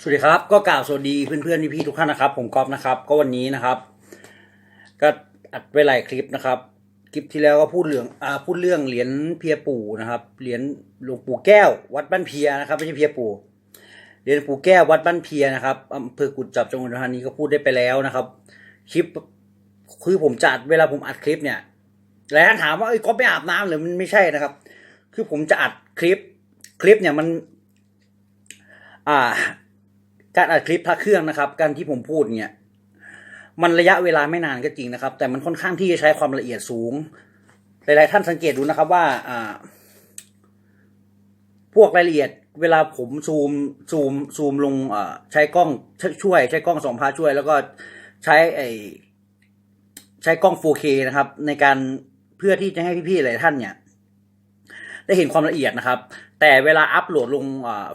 สวัสดีครับ ก็กล่าวสวัสดีเพื่อนๆพี่ๆทุกท่านนะครับ ผมก๊อฟนะครับ ก็วันนี้นะครับ ก็อัดไว้หลายคลิปนะครับ คลิปที่แล้วก็พูดเรื่องอ่าพูดเรื่องเหรียญเพียปู่นะครับเหรียญหลวงปู่แก้ว วัดบ้านเพียนะครับไม่ใช่เพียปู่เหรียญปู่แก้ววัดบ้านเพียนะครับอำเภอกุดจับจังหวัดอุดรธานีก็พูดได้ไปแล้วนะครับ คลิปคือผมจัดเวลาผมอัดคลิปเนี่ยหลายท่านถามว่าไอ้ยก๊อฟไม่อาบน้ำหรือมันไม่ใช่นะครับ คือผมจะอัดคลิป คลิปเนี่ยมัน อ่า การอัดคลิปพระเครื่องนะครับ การที่ผมพูดเนี่ย มันระยะเวลาไม่นานก็จริงนะครับ แต่มันค่อนข้างที่จะใช้ความละเอียดสูง หลาย ๆ ท่านสังเกตดูนะครับว่าอ่า พวกรายละเอียด เวลาผมซูมซูมซูมลงอ่าใช้กล้องช่วย ใช้กล้องสองพาช่วย แล้วก็ใช้ไอใช้กล้อง 4K นะครับ ในการเพื่อที่จะให้พี่ ๆ หลายท่านเนี่ย ได้เห็นความละเอียดนะครับ แต่เวลาอัปโหลดลง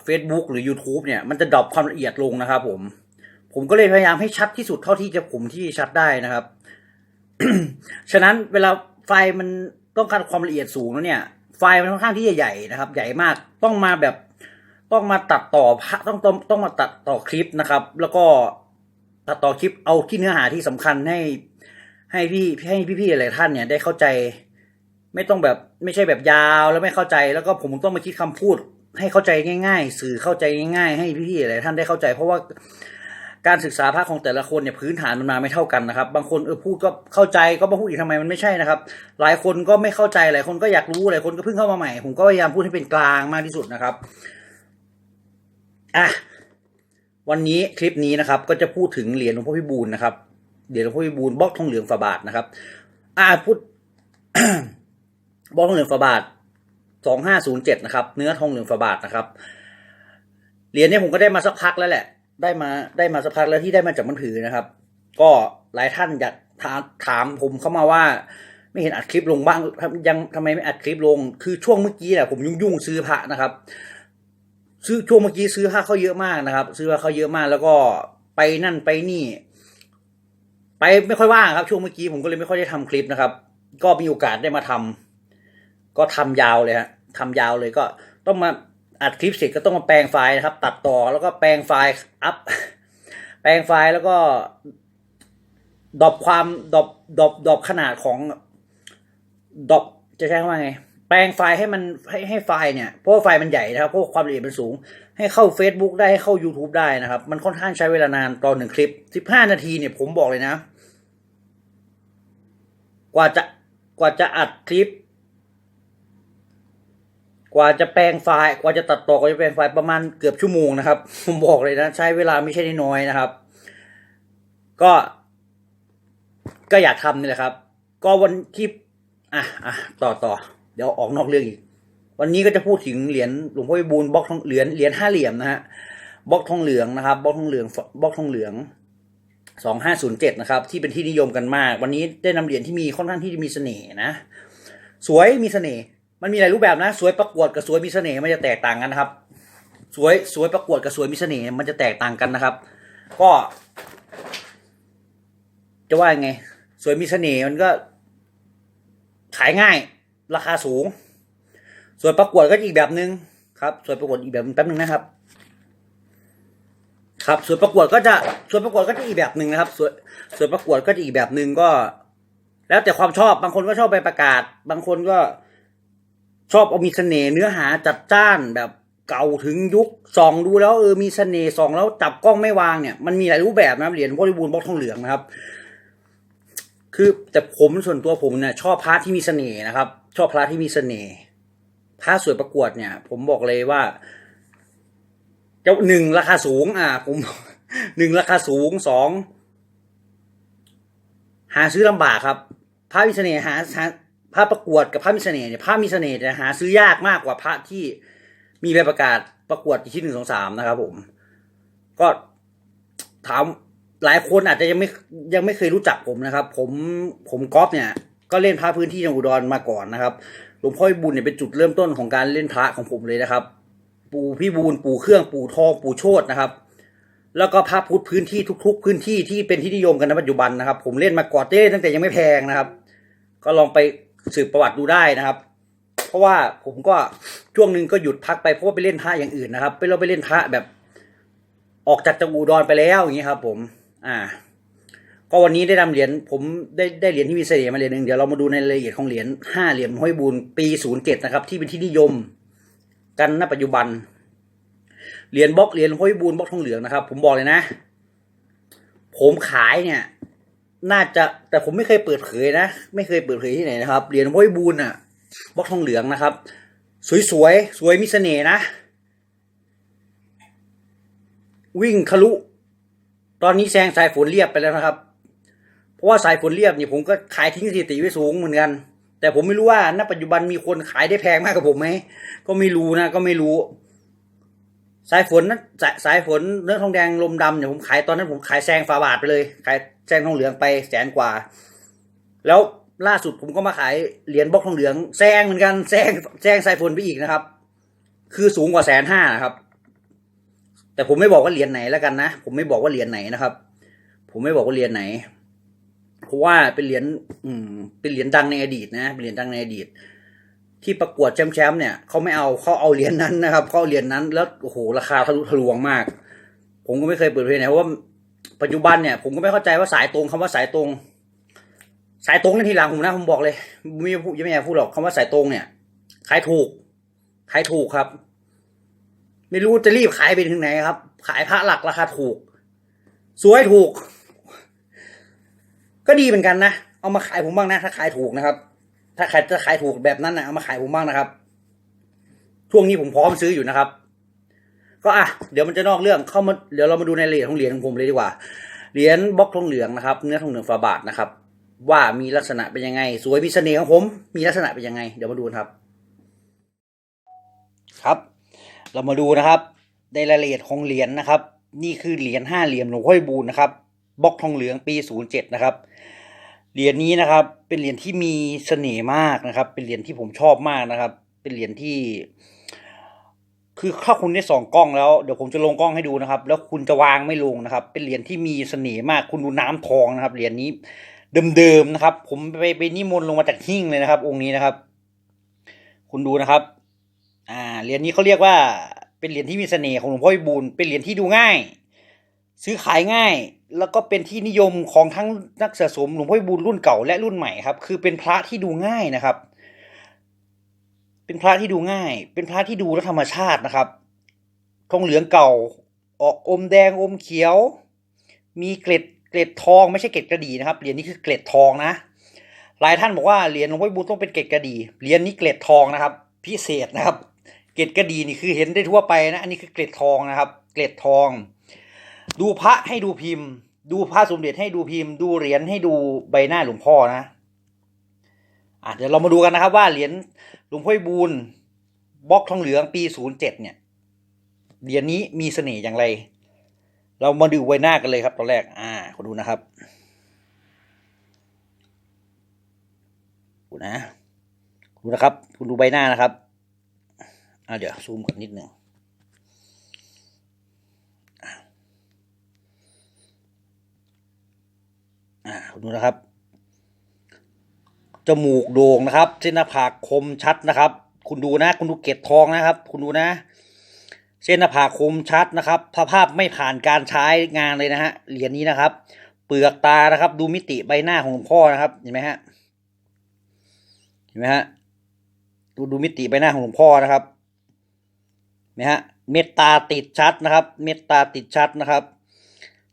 เฟซบุ๊กหรือ YouTube เนี่ยมันจะดรอปความละเอียดลงนะครับ ผม ผมก็เลยพยายามให้ชัดที่สุดเท่าที่จะผมที่ชัดได้นะครับ ฉะนั้นเวลาไฟล์มันต้องการความละเอียดสูงแล้วเนี่ย ไฟล์มันค่อนข้างที่จะใหญ่นะครับ ใหญ่มากต้องมาแบบต้องมาตัดต่อพต้องต้องต้องมาตัดต่อคลิปนะครับ แล้วก็ตัดต่อคลิปเอาที่เนื้อหาที่สำคัญให้ให้พี่ให้พี่ๆหลายท่านเนี่ยได้เข้าใจ ไม่ต้องแบบไม่ใช่แบบยาวแล้วไม่เข้าใจ แล้วก็ผมต้องมาคิดคำพูด ให้เข้าใจง่าย ๆ สื่อเข้าใจง่าย ๆ ให้พี่ๆหลายท่านได้เข้าใจ เพราะว่าการศึกษาพระของแต่ละคนเนี่ยพื้นฐานมันมาไม่เท่ากันนะครับ บางคนเออพูดก็เข้าใจก็มาพูดอีกทำไมมันไม่ใช่นะครับ หลายคนก็ไม่เข้าใจหลายคนก็อยากรู้หลายคนก็เพิ่งเข้ามาใหม่ ผมก็พยายามพูดให้เป็นกลางมากที่สุดนะครับอะวันนี้คลิปนี้นะครับ ก็จะพูดถึงเหรียญหลวงพ่อพิบูลนะครับเหรียญหลวงพ่อพิบูลบล็อกทองเหลืองฝาบาทนะครับ อ่าพูด บล็อกทองเหลืองฝาบาทสองห้าศูนย์เจ็ดนะครับ เนื้อทองเหลืองฝาบาทนะครับ เหรียญเนี้ผมก็ได้มาสักพักแล้วแหละ ได้มาได้มาสักพักแล้วที่ได้มาจากมันถือนะครับ ก็หลายท่านอยากถามถามผมเข้ามาว่า ไม่เห็นอัดคลิปลงบ้างยังทำไมไม่อัดคลิปลง คือช่วงเมื่อกี้แหละผมยุ่งยุ่งๆซื้อพระนะครับ ซื้อช่วงเมื่อกี้ซื้อพระเขาเยอะมากนะครับ ซื้อพระเขาเยอะมากแล้วก็ไปนั่นไปนี่ ไปไม่ค่อยว่างครับ ช่วงเมื่อกี้ผมก็เลยไม่ค่อยได้ทำคลิปนะครับ ก็มีโอกาสได้มาทำ ก็ทำยาวเลยฮะทำยาวเลยก็ต้องมาอัดคลิปเสร็จก็ต้องมาแปลงไฟล์นะครับ ตัดต่อแล้วก็แปลงไฟล์อัพแปลงไฟล์แล้วก็ดอปความดอปดอปดอปขนาดของดอปจะใช้คำว่าไง แปลงไฟล์ให้มันให้ให้ไฟล์เนี่ยเพราะไฟล์มันใหญ่นะครับเพราะความละเอียดมันสูง ให้เข้า Facebook ได้ให้เข้า YouTube ได้นะครับ มันค่อนข้างใช้เวลานานตอนหนึ่งคลิปสิบห้านาทีเนี่ยผมบอกเลยนะ กว่าจะกว่าจะอัดคลิป กว่าจะแปลงไฟล์ กว่าจะตัดต่อกว่าจะแปลงไฟล์ประมาณเกือบชั่วโมงนะครับ ผมบอกเลยนะ ใช้เวลาไม่ใช่น้อยนะครับ ก็ ก็อยากทำนี่แหละครับ ก็วันที่อะอะต่อต่อเดี๋ยวออกนอกเรื่องอีก วันนี้ก็จะพูดถึงเหรียญหลวงพ่อพิบูลบล็อกทองเหรียญเหรียญห้าเหลี่ยมนะฮะบล็อกทองเหลืองนะครับบล็อกทองเหลืองบล็อกทองเหลืองสองห้าศูนย์เจ็ดนะครับ ที่เป็นที่นิยมกันมาก วันนี้ได้นำเหรียญที่มีค่อนข้างที่จะมีเสน่ห์นะ สวยมีเสน่ห์ มันมีหลายรูปแบบนะ สวยประกวดกับสวยมีเสน่ห์มันจะแตกต่างกันนะครับ สวยสวยประกวดกับสวยมีเสน่ห์มันจะแตกต่างกันนะครับ ก็ จะว่ายังไง สวยมีเสน่ห์มันก็ ขายง่าย ราคาสูง สวนประกวดก็อีกแบบหนึ่งครับสวนประกวดอีกแบบหนึ่งแป๊บนึงนะครับครับส่วนประกวดก็จะส่วนประกวดก็จะอีกแบบหนึ่งนะครับส่วนส่วนประกวดก็จะอีกแบบหนึ่งก็ แล้วแต่ความชอบบางคนก็ชอบไปประกาศ บางคนก็ ชอบเอามีเสน่ห์เนื้อหาจัดจ้านแบบเก่าถึงยุคส่องดูแล้วเออมีเสน่ห์ส่องแล้วจับกล้องไม่วางเนี่ยมันมีหลายรูปแบบนะเหรียญบริบูรณ์บล็อกทองเหลืองนะครับ คือแต่ผมส่วนตัวผมเนี่ยชอบพระที่มีเสน่ห์นะครับ ชอบพระที่มีเสน่ห์พระสวยประกวดเนี่ย ผมบอกเลยว่าเจ้าหนึ่งราคาสูง อ่า ผมหนึ่งราคาสูงสองหาซื้อลำบากครับพระมีเสน่ห์หาหา พระประกวดกับพระมีเสน่ห์เนี่ยพระมีเสน่ห์จะหาซื้อยากมากกว่าพระที่มีใบประกาศประกวดที่หนึ่งสองสามนะครับ ผม ก็ถามหลายคนอาจจะยังไม่ยังไม่เคยรู้จักผมนะครับ ผมผมก๊อฟเนี่ย ก็เล่นพระพื้นที่ในอุดรมาก่อนนะครับหลวงพ่อบูลเนี่ยเป็นจุดเริ่มต้นของการเล่นพระของผมเลยนะครับ ปู่พี่บูลปู่เครื่องปู่ทองปู่โชตนะครับ แล้วก็พระพุทธพื้นที่ทุก ๆ พื้นที่ที่เป็นที่นิยมกันในปัจจุบันนะครับ ผมเล่นมาก่อนเต้ตั้งแต่ยังไม่แพงนะครับ ก็ลองไป สืบประวัติดูได้นะครับ เพราะว่าผมก็ช่วงหนึ่งก็หยุดพักไปเพราะว่าไปเล่นพระอย่างอื่นนะครับ ไปเราไปเล่นพระแบบ ออกจากจังหวัดอุดรไปแล้วอย่างนี้ครับ ผม อ่า ก็วันนี้ได้นำเหรียญผมได้ได้เหรียญที่มีเสน่ห์มาเหรียญหนึ่งเดี๋ยวเรามาดูในรายละเอียดของเหรียญห้าเหรียญห้อยบุญปีศูนย์เจ็ดนะครับ ที่เป็นที่นิยม กันณปัจจุบันเหรียญบล็อกเหรียญห้อยบุญบล็อกทองเหลืองนะครับ ผมบอกเลยนะ ผมขายเนี่ย น่าจะแต่ผมไม่เคยเปิดเผยนะ ไม่เคยเปิดเผยที่ไหนนะครับเหรียญห้อยบุญอะบล็อกทองเหลืองนะครับ สวยๆสวยมีเสน่ห์นะ วิ่งทะลุ ตอนนี้แซงสายฝนเรียบไปแล้วนะครับ เพราะว่าสายฝนเรียบนี่ผมก็ขายทิ้งสถิติไว้สูงเหมือนกัน แต่ผมไม่รู้ว่าณปัจจุบันมีคนขายได้แพงมากกว่าผมไหมก็ไม่รู้นะ ก็ไม่รู้ สายฝนนั้นสายสายฝนเนื้อทองแดงลมดำเนี่ยผมขายตอนนั้นผมขายแซงฝาบาทไปเลย ขายแซงทองเหลืองไปแสนกว่า แล้วล่าสุดผมก็มาขายเหรียญบล็อกทองเหลืองแซงเหมือนกันแซงแซงสายฝนไปอีกนะครับ คือสูงกว่าแสนห้านะครับ แต่ผมไม่บอกว่าเหรียญไหนแล้วกันนะ ผมไม่บอกว่าเหรียญไหนนะครับ ผมไม่บอกว่าเหรียญไหนเพราะว่าเป็นเหรียญอืมเป็นเหรียญดังในอดีตนะเป็นเหรียญดังในอดีต ที่ประกวดแชมป์แชมป์เนี่ยเขาไม่เอาเขาเอาเหรียญนั้นนะครับเขาเอาเหรียญนั้นแล้วโอ้โหราคาทะลุทะลวงมาก ผมก็ไม่เคยเปิดเผยไหนเพราะว่าปัจจุบันเนี่ยผมก็ไม่เข้าใจว่าสายตรงคำว่าสายตรง สายตรงในทีหลังผมนะผมบอกเลยไม่พูดยังไม่อยากพูดหรอกคำว่าสายตรงเนี่ยขายถูกขายถูกครับ ไม่รู้จะรีบขายไปถึงไหนครับ ขายพระหลักราคาถูก สวยถูก ก็ดีเหมือนกันนะเอามาขายผมบ้างนะถ้าขายถูกนะครับ ถ้าใครจะขายถูกแบบนั้นนะเอามาขายผมบ้างนะครับ ช่วงนี้ผมพร้อมซื้ออยู่นะครับ ก็อะเดี๋ยวมันจะนอกเรื่องเข้ามาเดี๋ยวเรามาดูในรายละเอียดของเหรียญของผมเลยดีกว่าเหรียญบล็อกทองเหลืองนะครับ เนื้อทองเหลืองฝาบาทนะครับ ว่ามีลักษณะเป็นยังไง สวยมีเสน่ห์ของผม มีลักษณะเป็นยังไง เดี๋ยวมาดูกันครับ ครับ เรามาดูนะครับในรายละเอียดของเหรียญนะครับ นี่คือเหรียญห้าเหลี่ยมหลวงพ่อบูนนะครับบล็อกทองเหลืองปีศูนย์เจ็ดนะครับ เหรียญนี้นะครับ เป็นเหรียญที่มีเสน่ห์มากนะครับ เป็นเหรียญที่ผมชอบมากนะครับ เป็นเหรียญที่ คือถ้าคุณได้สองกล้องแล้วเดี๋ยวผมจะลงกล้องให้ดูนะครับ แล้วคุณจะวางไม่ลงนะครับ เป็นเหรียญที่มีเสน่ห์มาก คุณดูน้ำทองนะครับ เหรียญนี้เดิมๆนะครับ ผมไปไปนิมนต์ลงมาจากหิ้งเลยนะครับ องค์นี้นะครับ คุณดูนะครับ อ่าเหรียญนี้เขาเรียกว่า เป็นเหรียญที่มีเสน่ห์ของหลวงพ่อวิบูลเป็นเหรียญที่ดูง่าย ซื้อขายง่าย แล้วก็เป็นที่นิยมของทั้งนักสะสมหลวงพ่อบูลรุ่นเก่าและรุ่นใหม่ครับ คือเป็นพระที่ดูง่ายนะครับ เป็นพระที่ดูง่าย เป็นพระที่ดูแล้วธรรมชาตินะครับทองเหลืองเก่า ออกอมแดงอมเขียว มีเกล็ดเกล็ดทองไม่ใช่เกล็ดกระดีนะครับเหรียญนี้คือเกล็ดทองนะหลายท่านบอกว่าเหรียญหลวงพ่อบูลต้องเป็นเกล็ดกระดีเหรียญนี้เกล็ดทองนะครับ พิเศษนะครับ เกล็ดกระดีนี่คือเห็นได้ทั่วไปนะ อันนี้คือเกล็ดทองนะครับ เกล็ดทอง ดูพระให้ดูพิมพ์ ดูพระสมเด็จให้ดูพิมพ์ ดูเหรียญให้ดูใบหน้าหลวงพ่อนะอะเดี๋ยวเรามาดูกันนะครับว่าเหรียญหลวงพ่อิบูลบล็อกทองเหลืองปีศูนย์เจ็ดเนี่ยเหรียญนี้มีเสน่ห์อย่างไร เรามาดูใบหน้ากันเลยครับตอนแรก อ่าขอดูนะครับดูนะดูนะครับ คุณดูใบหน้านะครับอ่าเดี๋ยวซูมกันนิดหนึ่ง อ่าคุณดูนะครับ จมูกโด่งนะครับ เส้นหน้าผากคมชัดนะครับ คุณดูนะ คุณดูเกล็ดทองนะครับ คุณดูนะ เส้นหน้าผากคมชัดนะครับสภาพไม่ผ่านการใช้งานเลยนะฮะเหรียญนี้นะครับ เปลือกตานะครับ ดูมิติใบหน้าของหลวงพ่อนะครับเห็นไหมฮะเห็นไหมฮะดูดูมิติใบหน้าของหลวงพ่อนะครับเห็นไหมฮะเม็ดตาติดชัดนะครับ เม็ดตาติดชัดนะครับ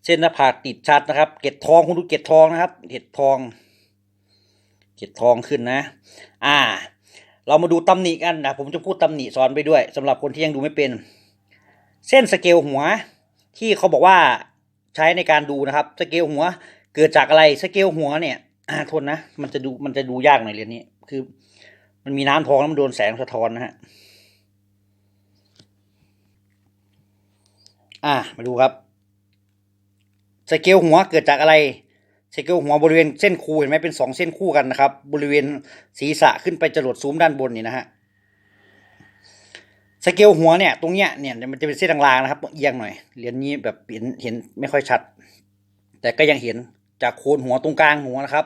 เส้นหน้าผากติดชัดนะครับ เก็ดทองคุณดูเก็ดทองนะครับ เก็ดทอง เก็ดทองขึ้นนะ อ่า เรามาดูตำหนิกันนะผมจะพูดตำหนิสอนไปด้วยสำหรับคนที่ยังดูไม่เป็น เส้นสเกลหัว ที่เขาบอกว่าใช้ในการดูนะครับ สเกลหัว เกิดจากอะไรสเกลหัวเนี่ยอ่าทนนะมันจะดูมันจะดูยากหน่อยเรียนนี้ คือ มันมีน้ำทองแล้วมันโดนแสงสะท้อนนะฮะอ่ามาดูครับ สเกลหัวเกิดจากอะไรสเกลหัวบริเวณเส้นคูเห็นไหมเป็นสองเส้นคู่กันนะครับ บริเวณศีรษะขึ้นไปจรดซูมด้านบนนี่นะฮะสเกลหัวเนี่ยตรงเนี้ยเนี่ยมันจะเป็นเส้นลางๆนะครับเอียงหน่อยเหรียญนี้แบบเห็นเห็นไม่ค่อยชัด แต่ก็ยังเห็นจากโคนหัวตรงกลางหัวนะครับ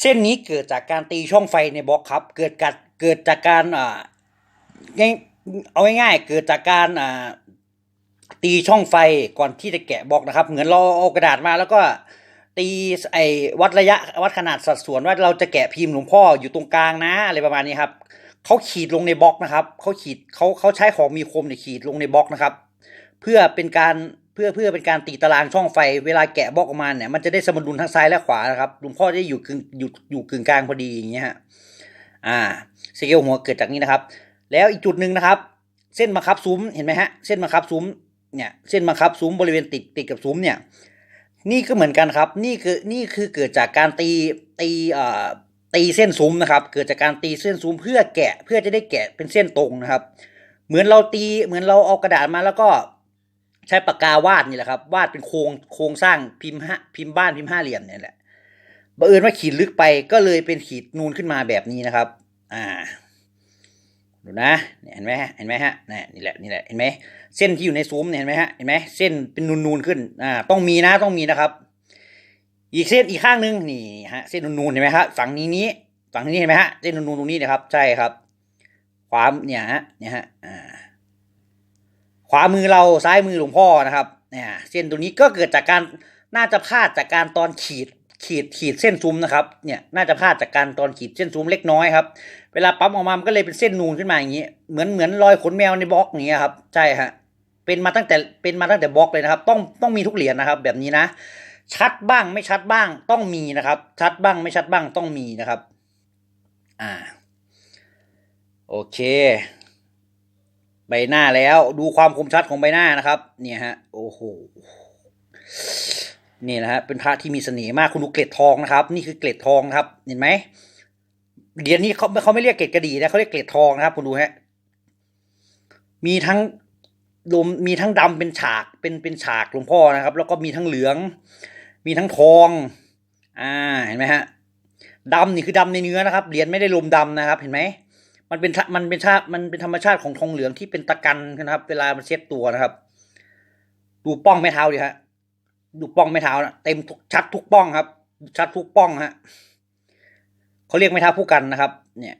เส้นนี้เกิดจากการตีช่องไฟในบล็อกครับ เกิดกัดเกิดจากการอ่าง่ายเอาง่ายๆเกิดจากการอ่า ตีช่องไฟก่อนที่จะแกะบล็อกนะครับ เหมือนเราเอากระดาษมาแล้วก็ตีไอ้วัดระยะวัดขนาดสัดส่วนว่าเราจะแกะพิมพ์หลวงพ่ออยู่ตรงกลางนะอะไรประมาณนี้ครับเขาขีดลงในบล็อกนะครับเขาขีดเขาเขาใช้ของมีคมเนี่ยขีดลงในบล็อกนะครับ เพื่อเป็นการเพื่อเพื่อเป็นการตีตารางช่องไฟ เวลาแกะบล็อกออกมาเนี่ยมันจะได้สมดุลทั้งซ้ายและขวานะครับหลวงพ่อจะอยู่กึ่งอยู่อยู่กึ่งกลางพอดีอย่างเงี้ยฮะอ่าสเกลหัวเกิดจากนี้นะครับ แล้วอีกจุดหนึ่งนะครับ เส้นบังคับซุ้มเห็นไหมฮะเส้นบังคับซุ้ม เนี่ยเส้นบังคับซุ้มบริเวณติดติดกับซุ้มเนี่ยนี่ก็เหมือนกันครับนี่คือนี่คือเกิดจากการตีตีเอ่อตีเส้นซุ้มนะครับ เกิดจากการตีเส้นซุ้มเพื่อแกะเพื่อจะได้แกะเป็นเส้นตรงนะครับ เหมือนเราตีเหมือนเราเอากระดาษมาแล้วก็ใช้ปากกาวาดนี่แหละครับ วาดเป็นโครงโครงสร้างพิมพ์ห้าพิมพ์บ้านพิมพ์ห้าเหลี่ยมเนี่ยแหละบังเอิญว่าขีดลึกไปก็เลยเป็นขีดนูนขึ้นมาแบบนี้นะครับ อ่า ดูนะเห็นไหมฮะเห็นไหมฮะนี่นี่แหละนี่แหละเห็นไหมเส้นที่อยู่ในซุ้มเนี่ยเห็นไหมฮะเห็นไหมเส้นเป็นนูนๆขึ้นอ่าต้องมีนะต้องมีนะครับ อีกเส้นอีกข้างหนึงนี่ฮะเส้นนูนๆเห็นไหมครับฝั่งนี้นี้ฝั่งนี้เห็นไหมฮะเส้นนูนๆตรงนี้นะครับ ใช่ครับ ขวาเนี่ยฮะเนี่ยฮะอ่าขวามือเราซ้ายมือหลวงพ่อนะครับเนี่ยเส้นตรงนี้ก็เกิดจากการน่าจะพลาดจากการตอนขีด ขีดขีดเส้นซุ้มนะครับเนี่ยน่าจะพลาดจากการตอนขีดเส้นซุ้มเล็กน้อยครับเวลาปั๊มออกมามันก็เลยเป็นเส้นนูนขึ้นมาอย่างนี้เหมือนเหมือนรอยขนแมวในบล็อกอย่างเงี้ยครับใช่ฮะเป็นมาตั้งแต่เป็นมาตั้งแต่บล็อกเลยนะครับ ต้องต้องมีทุกเหรียญนะครับ แบบนี้นะ ชัดบ้างไม่ชัดบ้างต้องมีนะครับ ชัดบ้างไม่ชัดบ้างต้องมีนะครับ อ่า โอเค ใบหน้าแล้วดูความคมชัดของใบหน้านะครับ เนี่ยฮะโอ้โห นี่นะฮะเป็นพระที่มีเสน่ห์มากคุณดูเกล็ดทองนะครับ นี่คือเกล็ดทองครับ เห็นไหมเหรียญนี้เขาเขาไม่เรียกเกล็ดกระดีนะเขาเรียกเกล็ดทองนะครับ คุณดูฮะมีทั้งรวมมีทั้งดำเป็นฉากเป็นเป็นฉากหลวงพ่อนะครับ แล้วก็มีทั้งเหลือง มีทั้งทอง อ่าเห็นไหมฮะดำนี่คือดำในเนื้อนะครับเหรียญไม่ได้ลมดำนะครับ เห็นไหมมันเป็นมันเป็นชาติมันเป็นธรรมชาติของทองเหลืองที่เป็นตะกันนะครับ เวลามันเช็ดตัวนะครับ ดูป้องไม่เท้าดิฮะ ดูป้องไม่เท้านะเต็มชัดทุกป้องครับ ชัดทุกป้องฮะเขาเรียกไม่เท้าผู้กันนะครับ เนี่ย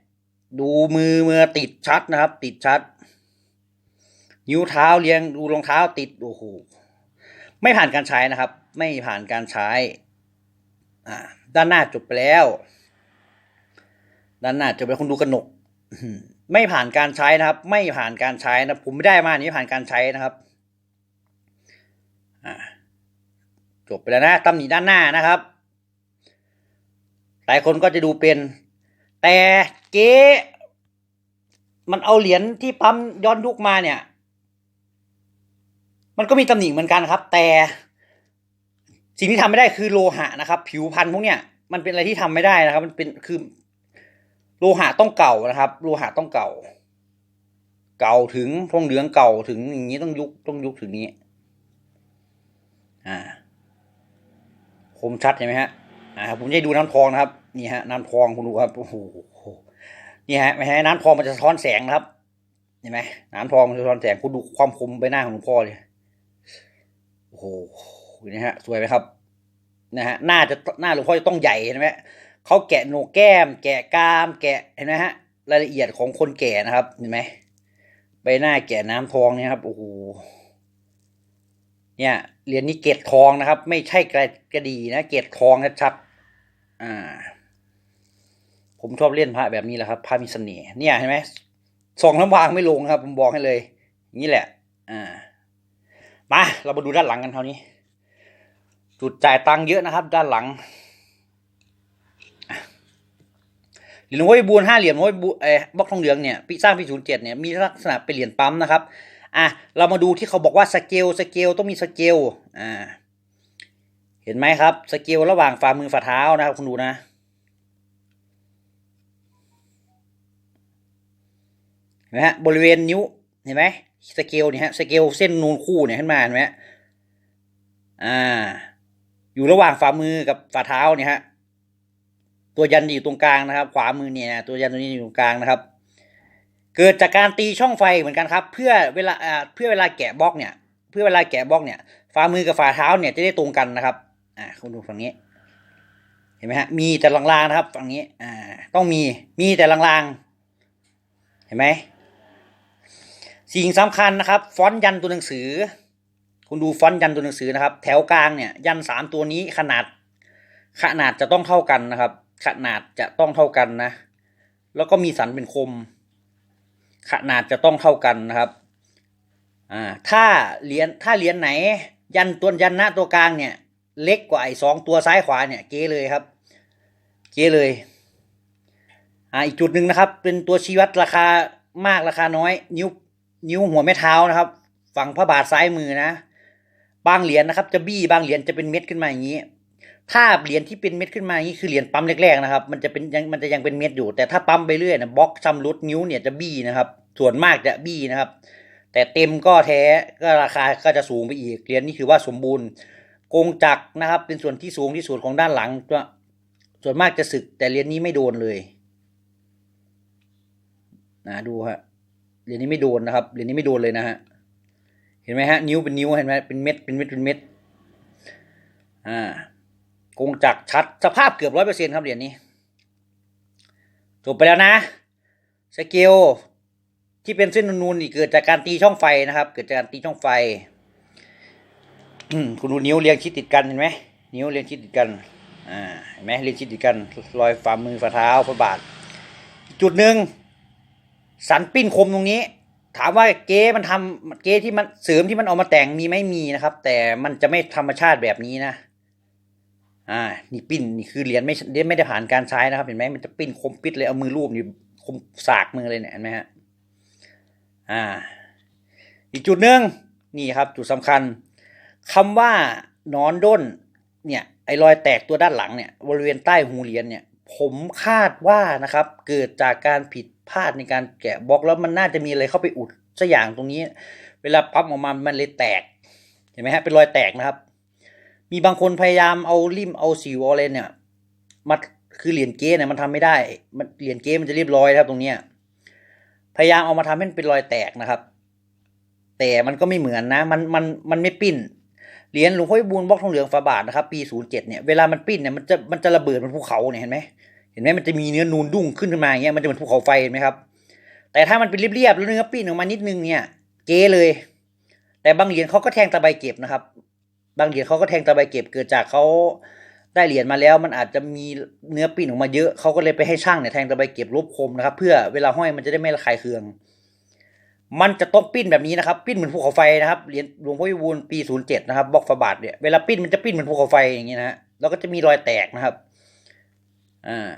ดูมือมือติดชัดนะครับ ติดชัด นิ้วเท้าเรียงดูรองเท้าติดโอ้โหไม่ผ่านการใช้นะครับ ไม่ผ่านการใช้อ่าด้านหน้าจบไปแล้ว ด้านหน้าจบไปคุณดูกระหนกไม่ผ่านการใช้นะครับ ไม่ผ่านการใช้นะผมไม่ได้มาอันนี้ผ่านการใช้นะครับ อ่า จบไปแล้วนะตำหนิด้านหน้านะครับ หลายคนก็จะดูเป็น แต่เก๊มันเอาเหรียญที่ปั๊มย้อนยุคมาเนี่ย มันก็มีตำหนิเหมือนกันครับ แต่ สิ่งที่ทำไม่ได้คือโลหะนะครับ ผิวพันธุ์พวกเนี้ยมันเป็นอะไรที่ทำไม่ได้นะครับ มันเป็นคือ โลหะต้องเก่านะครับ โลหะต้องเก่า เก่าถึงทองเหลืองเก่าถึงอย่างนี้ต้องยุคต้องยุคถึงนี้ อ่า คมชัดเห็นไหมฮะอ่าผมจะดูน้ำทองนะครับนี่ฮะน้ำทองคุณดูครับโอ้โหนี่ฮะไม่ให้น้ำทองมันจะสะท้อนแสงนะครับเห็นไหมน้ำทองมันจะสะท้อนแสงคุณดูความคมใบหน้าของหลวงพ่อเลยโอ้โหนี่ฮะ สวยไหมครับนะฮะหน้าจะหน้าหลวงพ่อจะต้องใหญ่เห็นไหมเขาแกะโหนกแก้ม แกะกราม แกะเห็นไหมฮะรายละเอียดของคนแก่นะครับเห็นไหมใบหน้าแกะน้ำทองเนี่ยครับโอ้โหเนี่ย เหรียญนี้เกตทองนะครับ ไม่ใช่กระกระดีนะเกตทองชัดๆอ่า ผมชอบเล่นพระแบบนี้แหละครับพระมีเสน่ห์เนี่ยเห็นไหมส่องน้ำวางไม่ลงครับ ผมบอกให้เลยนี้แหละ อ่า มาเรามาดูด้านหลังกันคราวนี้ จุดจ่ายตังค์เยอะนะครับ ด้านหลังเหรียญหลวงพ่อพิบูลห้าเหรียญหลวงพ่อพิบูเออบล็อกทองเหลืองเนี่ยปีสร้างปีศูนย์เจ็ดเนี่ยมีลักษณะเป็นเหรียญปั๊มนะครับ อะเรามาดูที่เขาบอกว่าสเกลสเกลต้องมีสเกลอ่าเห็นไหมครับสเกลระหว่างฝ่ามือฝ่าเท้านะครับคุณดูนะเห็นไหมฮะบริเวณนิ้วเห็นไหมสเกลเนี่ยฮะสเกลเส้นนูนคู่เนี่ยขึ้นมาเห็นไหมอ่า อยู่ระหว่างฝ่ามือกับฝ่าเท้าเนี่ยฮะตัวยันอยู่ตรงกลางนะครับ ขวามือเนี่ย ตัวยันตัวนี้อยู่ตรงกลางนะครับ เกิดจากการตีช่องไฟเหมือนกันครับ เพื่อเวลาเพื่อเวลาแกะบล็อกเนี่ย เพื่อเวลาแกะบล็อกเนี่ยฝ่ามือกับฝ่าเท้าเนี่ยจะได้ตรงกันนะครับ อ่าคุณดูฝั่งนี้ เห็นไหมฮะมีแต่ลางๆนะครับฝั่งนี้ อ่า ต้องมีมีแต่ลางๆเห็นไหมสิ่งสำคัญนะครับ ฟอนต์ยันตัวหนังสือ คุณดูฟอนต์ยันตัวหนังสือนะครับ แถวกลางเนี่ยยันสามตัวนี้ขนาด ขนาดจะต้องเท่ากันนะครับ ขนาดจะต้องเท่ากันนะ แล้วก็มีสันเป็นคม ขนาดจะต้องเท่ากันนะครับอ่าถ้าเหรียญถ้าเหรียญไหน ยันตัวยันหน้าตัวกลางเนี่ย เล็กกว่าไอ้สองตัวซ้ายขวาเนี่ยเก๋เลยครับ เก๋เลยอ่าอีกจุดหนึ่งนะครับ เป็นตัวชี้วัดราคามากราคาน้อย นิ้วนิ้วหัวแม่เท้านะครับ ฝั่งพระบาทซ้ายมือนะ บางเหรียญนะครับ จะบี้บางเหรียญจะเป็นเม็ดขึ้นมาอย่างนี้ ถ้าเหรียญที่เป็นเม็ดขึ้นมาอย่างนี้คือเหรียญปั๊มแรกๆนะครับ มันจะเป็นยังมันจะยังเป็นเม็ดอยู่ แต่ถ้าปั๊มไปเรื่อยนะบล็อกชำรุดนิ้วเนี่ยจะบี้นะครับ ส่วนมากจะบี้นะครับ แต่เต็มก็แท้ก็ราคาก็จะสูงไปอีกเหรียญนี้คือว่าสมบูรณ์กงจักรนะครับ เป็นส่วนที่สูงที่สุดของด้านหลังส่วนมากจะสึก แต่เหรียญนี้ไม่โดนเลยนะดูฮะเหรียญนี้ไม่โดนนะครับเหรียญนี้ไม่โดนเลยนะฮะเห็นไหมฮะนิ้วเป็นนิ้วเห็นไหมเป็นเม็ดเป็นเม็ดเป็นเม็ดอ่า กงจักรชัดสภาพเกือบร้อยเปอร์เซ็นครับเหรียญนี้จบไปแล้วนะ สเกลที่เป็นเส้นนูนๆนี่เกิดจากการตีช่องไฟนะครับ เกิดจากการตีช่องไฟคุณดูนิ้วเรียงชิดติดกันเห็นไหมนิ้วเรียงชิดติดกันอ่าเห็นไหมเรียงชิดติดกันรอยฝ่ามือฝ่าเท้าฝ่าบาท จุดหนึ่งสันปิ้นคมตรงนี้ ถามว่าเก๊มันทำเก๊ที่มันเสริมที่มันเอามาแต่งมีไหม่มีนะครับ แต่มันจะไม่ธรรมชาติแบบนี้นะ อ่า นี่ปิ้นนี่คือเหรียญไม่เหรียญไม่ได้ผ่านการใช้นะครับ เห็นไหมมันจะปิ้นคมปิดเลยเอามือรูปนี่คมสากมือเลยเนี่ยเห็นไหมฮะอ่า อีกจุดหนึ่งนี่ครับ จุดสำคัญคำว่านอนด้น เนี่ย ไอ้รอยแตกตัวด้านหลังเนี่ยบริเวณใต้หูเหรียญเนี่ย ผมคาดว่านะครับ เกิดจากการผิดพลาดในการแกะบล็อกแล้วมันน่าจะมีอะไรเข้าไปอุดสักอย่างตรงนี้ เวลาปั๊มออกมามันเลยแตกเห็นไหมฮะเป็นรอยแตกนะครับ มีบางคนพยายามเอาริมเอาสิวอาอะไรเนี่ยมาคือเหรียญเก้เนี่ยมันทำไม่ได้ มันเหรียญเก้มันจะเรียบร้อยครับตรงเนี้ยพยายามเอามาทำให้มันเป็นรอยแตกนะครับ แต่มันก็ไม่เหมือนนะ มันมันมันไม่ปิ้นเหรียญหลวงพ่อบูลบล็อกทองเหลืองฝาบาทนะครับ ปีศูนย์เจ็ดเนี่ยเวลามันปิ้นเนี่ยมันจะมันจะระเบิดเป็นภูเขาเนี่ยเห็นไหมเห็นไหมมันจะมีเนื้อนูนดุ้งขึ้นขึ้นมาอย่างเงี้ยมันจะเหมือนภูเขาไฟเห็นไหมครับ แต่ถ้ามันเป็นเรียบๆแล้วเนื้อปิ้นออกมานิดนึงเนี่ย เกเลย แต่บางเหรียญเขาก็แทงตะไบเก็บนะครับ บางเหรียญเขาก็แทงตะไบเก็บเกิดจากเขาได้เหรียญมาแล้ว มันอาจจะมีเนื้อปิ้นออกมาเยอะเขาก็เลยไปให้ช่างเนี่ยแทงตะไบเก็บลบคมนะครับ เพื่อเวลาห้อยมันจะได้ไม่ระคายเคือง มันจะต้องปิ้นแบบนี้นะครับ ปิ้นเหมือนภูเขาไฟนะครับเหรียญหลวงพ่อวิบูลปีศูนย์เจ็ดนะครับบล็อกฝาบาทเนี่ยเวลาปิ้นมันจะปิ้นเหมือนภูเขาไฟอย่างนี้นะฮะแล้วก็จะมีรอยแตกนะครับ อ่า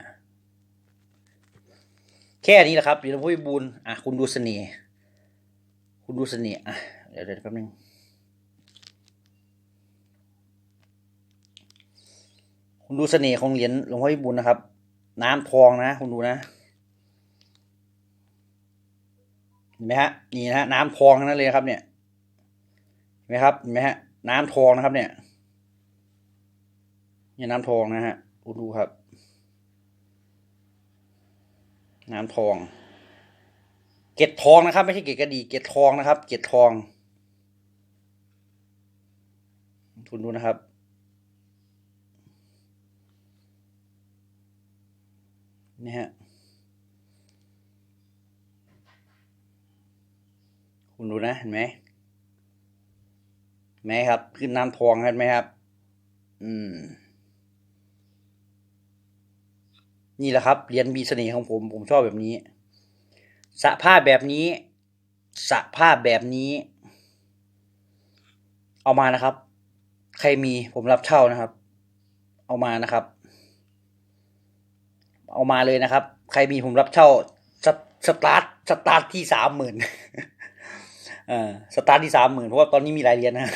แค่นี้แหละครับเหรียญหลวงพ่อวิบูลอะคุณดูเสน่ห์คุณดูเสน่ห์อะเดี๋ยวเดี๋ยวแป๊บนึง คุณดูเสน่ห์ของเหรียญหลวงพ่อวิบูลนะครับ น้ำทองนะคุณดูนะเห็นไหมฮะนี่นะฮะน้ำทองนั้นเลยครับ เนี่ยเห็นไหมครับเห็นไหมฮะ น้ำทองนะครับ เนี่ยนี่น้ำทองนะฮะคุณดูครับ น้ำทอง เกล็ดทองนะครับ ไม่ใช่เกล็ดกระดีเกล็ดทองนะครับ เกล็ดทองคุณดูนะครับ นี่ฮะคุณดูนะเห็นไหมไหมครับ ขึ้นน้ำทองเห็นไหมครับ อืม นี่แหละครับเหรียญมีเสน่ห์ของผม ผมชอบแบบนี้สภาพแบบนี้สภาพแบบนี้ เอามานะครับ ใครมีผมรับเช่านะครับ เอามานะครับ เอามาเลยนะครับ ใครมีผมรับเช่าสตสตาร์ทสตาร์ทที่สามหมื่นเออสตาร์ทที่สามหมื่นเพราะว่าตอนนี้มีหลายเรียญนะ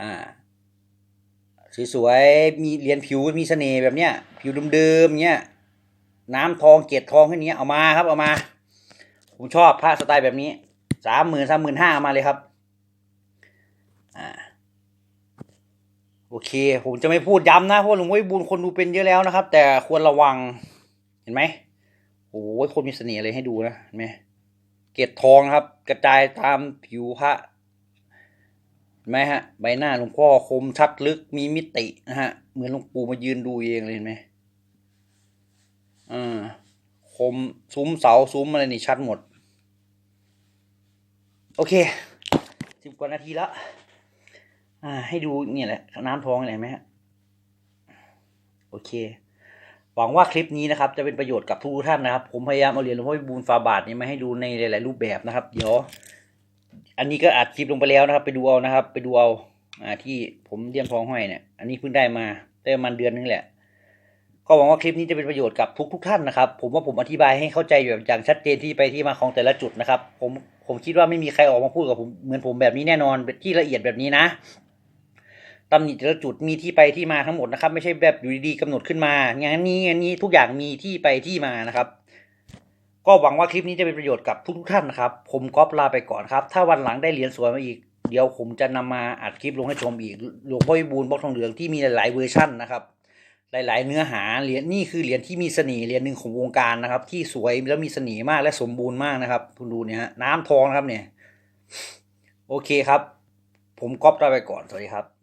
อ่าสวยๆมีเรียญผิวมีเสน่ห์แบบเนี้ย ผิวเดิมๆเนี้ยน้ำทองเกล็ดทองแค่นี้เอามาครับเอามา ผมชอบผ้าสไตล์แบบนี้สามหมื่นสามหมื่นห้ามาเลยครับ อ่า โอเค ผมจะไม่พูดย้ำนะเพราะหลวงพ่อบูลย์คนดูเป็นเยอะแล้วนะครับ แต่ควรระวังเห็นไหมโอ้ยคนมีเสน่ห์เลยให้ดูนะเห็นไหมเกล็ดทองครับ กระจายตามผิวพระเห็นไหมฮะ ใบหน้าหลวงพ่อคมชัดลึกมีมิตินะฮะ เหมือนหลวงปู่มายืนดูเองเลยเห็นไหมอ่าคมซุ้มเสาซุ้มอะไรนี่ชัดหมด โอเคสิบกว่านาทีแล้ว อ่า ให้ดูเนี่ยแหละ น้ำท้องเห็นไหมฮะ โอเค หวังว่าคลิปนี้นะครับ จะเป็นประโยชน์กับทุกท่านนะครับ ผมพยายามเอาเหรียญหลวงพ่อพิบูลฟาบาทนี้มาให้ดูในหลาย ๆ รูปแบบนะครับ เดี๋ยว อันนี้ก็อัดคลิปลงไปแล้วนะครับ ไปดูเอานะครับ ไปดูเอา อ่า ที่ผมเลี่ยมทองห้อยเนี่ย อันนี้เพิ่งได้มาได้ประมาณเดือนนึงแหละก็หวังว่าคลิปนี้จะเป็นประโยชน์กับทุกทุกๆท่านนะครับ ผมว่าผมอธิบายให้เข้าใจแบบอย่างชัดเจนที่ไปที่มาของแต่ละจุดนะครับ ผมผมคิดว่าไม่มีใครออกมาพูดกับผมเหมือนผมแบบนี้แน่นอนที่ละเอียดแบบนี้นะ ตำหนิแต่ละจุดมีที่ไปที่มาทั้งหมดนะครับ ไม่ใช่แบบอยู่ดีๆกำหนดขึ้นมางานนี้งานนี้ทุกอย่างมีที่ไปที่มานะครับ ก็หวังว่าคลิปนี้จะเป็นประโยชน์กับทุกๆท่านนะครับ ผมก๊อฟลาไปก่อนครับ ถ้าวันหลังได้เหรียญสวยมาอีก เดี๋ยวผมจะนำมาอัดคลิปลงให้ชมอีกหลวงพ่อวิบูลย์บล็อกทองเหลืองที่มีหลายๆเวอร์ชั่นนะครับหลาย ๆ เนื้อหาเหรียญนี่คือเหรียญที่มีเสน่ห์เหรียญหนึ่งของวงการนะครับ ที่สวยแล้วมีเสน่ห์มากและสมบูรณ์มากนะครับคุณดูเนี่ยฮะน้ำทองนะครับเนี่ย โอเคครับ ผมก๊อปลาไปก่อนสวัสดีครับ